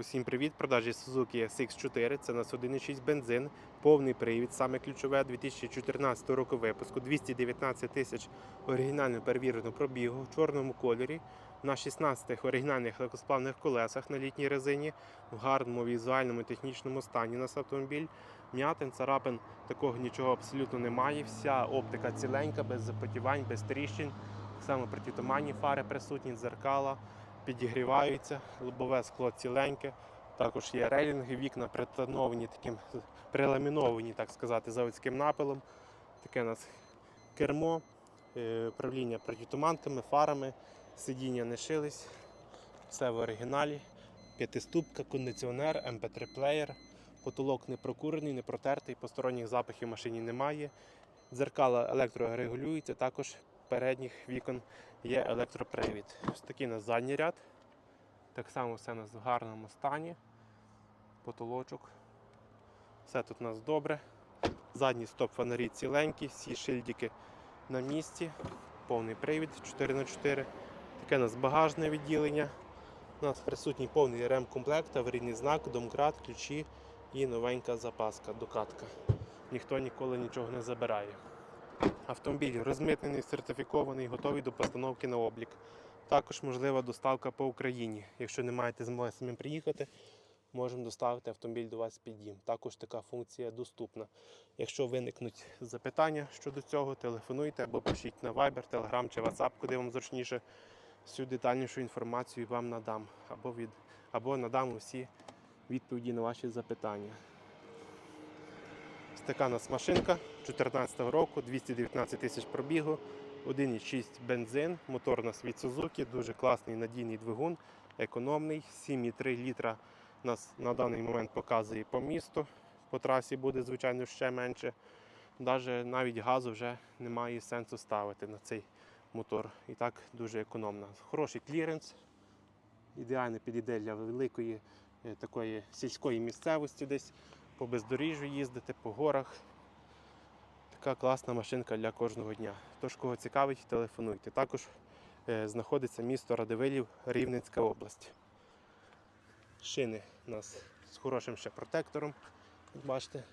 Усім привіт! Продажі Suzuki SX4. Це у нас 1,6 бензин, повний привід, саме ключове 2014 року випуску, 219 тисяч оригінально перевіреного пробігу в чорному кольорі, на 16 оригінальних легкосплавних колесах на літній резині, в гарному візуальному технічному стані нас автомобіль. М'ятин, царапин, такого нічого абсолютно немає. Вся оптика ціленька, без запотівань, без тріщин. Само протитуманні фари присутні, дзеркала підігріваються, лобове скло ціленьке. Також є рейлінги, вікна притоновані таким приламіновані, так сказати, заводським напилом. Таке у нас кермо, е, управління протитуманками, фарами, сидіння не шились. Все в оригіналі. П'ятиступка, кондиціонер, MP3 плеєр. Потолок не прокурений, не протертий, посторонніх запахів в машині немає. Дзеркала електрорегулюються, також передніх вікон є електропривід. Ось такий у нас задній ряд. Так само все у нас в гарному стані. Потолочок. Все тут у нас добре. Задні стоп-фонарі ціленькі, всі шильдики на місці. Повний привід 4х4. Таке у нас багажне відділення. У нас присутній повний ремкомплект, аварійний знак, домкрат, ключі і новенька запаска, докатка. Ніхто ніколи нічого не забирає. Автомобіль розмитнений, сертифікований, готовий до постановки на облік. Також можлива доставка по Україні. Якщо не маєте змоги самим приїхати, можемо доставити автомобіль до вас під дім. Також така функція доступна. Якщо виникнуть запитання щодо цього, телефонуйте або пишіть на Viber, Telegram чи WhatsApp, куди вам зручніше. Всю детальнішу інформацію вам надам або, від, або надам усі відповіді на ваші запитання. Така нас машинка 2014 року, 219 тисяч пробігу, 1,6 бензин, мотор у нас від Suzuki, дуже класний надійний двигун, економний, 7,3 літра нас на даний момент показує по місту. По трасі буде, звичайно, ще менше. Даже навіть газу вже немає сенсу ставити на цей мотор. І так дуже економно. Хороший кліренс, ідеально підійде для великої е, такої сільської місцевості десь по бездоріжжю їздити, по горах. Така класна машинка для кожного дня. Тож, кого цікавить, телефонуйте. Також е, знаходиться місто Радивилів, Рівненська область. Шини у нас з хорошим ще протектором, як бачите.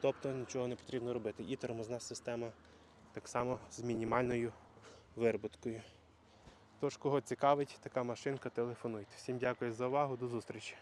Тобто нічого не потрібно робити. І тормозна система так само з мінімальною вироботкою. Тож, кого цікавить така машинка, телефонуйте. Всім дякую за увагу, до зустрічі.